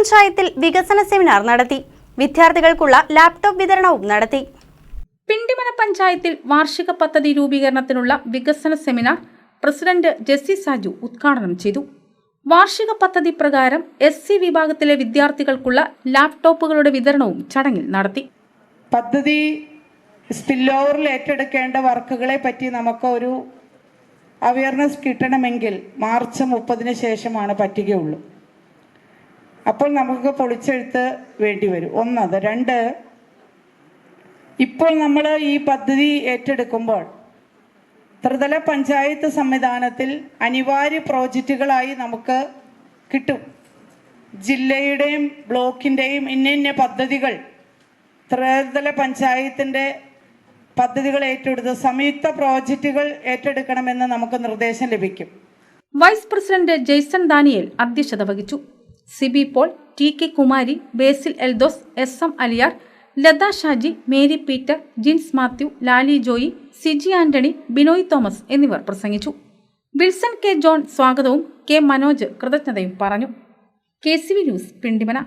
പഞ്ചായത്തിൽ വികസന സെമിനാർ നടത്തി. വിദ്യാർത്ഥികൾക്കുള്ള ലാപ്ടോപ്പ് വിതരണവും നടത്തി. പിണ്ടിമന പഞ്ചായത്തിൽ വാർഷിക പദ്ധതി രൂപീകരണത്തിനുള്ള വികസന സെമിനാർ പ്രസിഡന്റ് ജെസ്സി സാജു ഉദ്ഘാടനം ചെയ്തു. വാർഷിക പദ്ധതി പ്രകാരം എസ് സി വിഭാഗത്തിലെ വിദ്യാർത്ഥികൾക്കുള്ള ലാപ്ടോപ്പുകളുടെ വിതരണവും ചടങ്ങിൽ നടത്തി. പദ്ധതി സ്പില്ലോവറിൽ ഏറ്റെടുക്കേണ്ട വർക്കുകളെ പറ്റി നമുക്ക് ഒരു അവയർനെസ് കിട്ടണമെങ്കിൽ മാർച്ച് മുപ്പതിന് ശേഷമാണ് പറ്റുകയുള്ളൂ. അപ്പോൾ നമുക്ക് പൊളിച്ചെഴുത്ത് വേണ്ടി വരും. ഒന്നത്. രണ്ട് ഇപ്പോൾ നമ്മൾ ഈ പദ്ധതി ഏറ്റെടുക്കുമ്പോൾ ത്രിതല പഞ്ചായത്ത് സംവിധാനത്തിൽ അനിവാര്യ പ്രോജക്റ്റുകളായി നമുക്ക് കിട്ടും. ജില്ലയുടെയും ബ്ലോക്കിന്റെയും ഇന്ന ഇന്ന പദ്ധതികൾ ത്രിതല പഞ്ചായത്തിന്റെ പദ്ധതികൾ ഏറ്റെടുത്ത് സംയുക്ത പ്രോജക്റ്റുകൾ ഏറ്റെടുക്കണമെന്ന് നമുക്ക് നിർദ്ദേശം ലഭിക്കും. വൈസ് പ്രസിഡന്റ് ജെയ്സൺ ദാനിയേൽ അധ്യക്ഷത വഹിച്ചു. Sibi Paul T K Kumari Basil Eldhose S M Aliyar Latha Shaji Mary Peter Jins Mathew Lali Joy Siji Antony Binoy Thomas എന്നിവർ പ്രസംഗിച്ചു. വിൽസൺ കെ ജോൺ സ്വാഗതവും കെ മനോജ് കൃതജ്ഞതയും പറഞ്ഞു. K C V news Pindimana.